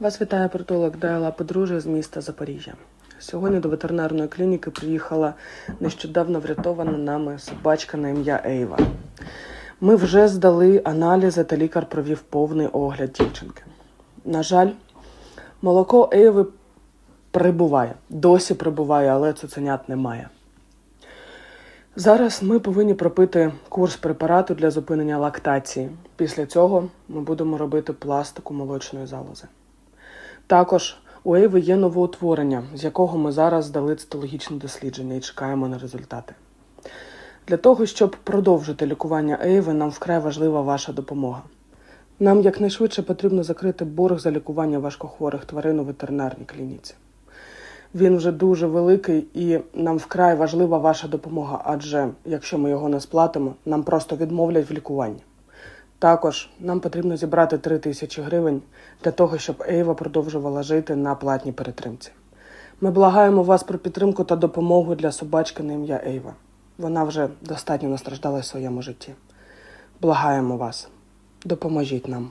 Вас вітає притулок Дайла Подружжя з міста Запоріжжя. Сьогодні до ветеринарної клініки приїхала нещодавно врятована нами собачка на ім'я Ейва. Ми вже здали аналізи та лікар провів повний огляд дівчинки. На жаль, молоко Ейви прибуває, досі прибуває, але цуценят немає. Зараз ми повинні пропити курс препарату для зупинення лактації. Після цього ми будемо робити пластику молочної залози. Також у Ейви є новоутворення, з якого ми зараз здали цитологічне дослідження і чекаємо на результати. Для того, щоб продовжити лікування Ейви, нам вкрай важлива ваша допомога. Нам якнайшвидше потрібно закрити борг за лікування важкохворих тварин у ветеринарній клініці. Він вже дуже великий і нам вкрай важлива ваша допомога, адже якщо ми його не сплатимо, нам просто відмовлять в лікуванні. Також нам потрібно зібрати 3 тисячі гривень для того, щоб Ейва продовжувала жити на платній перетримці. Ми благаємо вас про підтримку та допомогу для собачки на ім'я Ейва. Вона вже достатньо настраждала в своєму житті. Благаємо вас, допоможіть нам.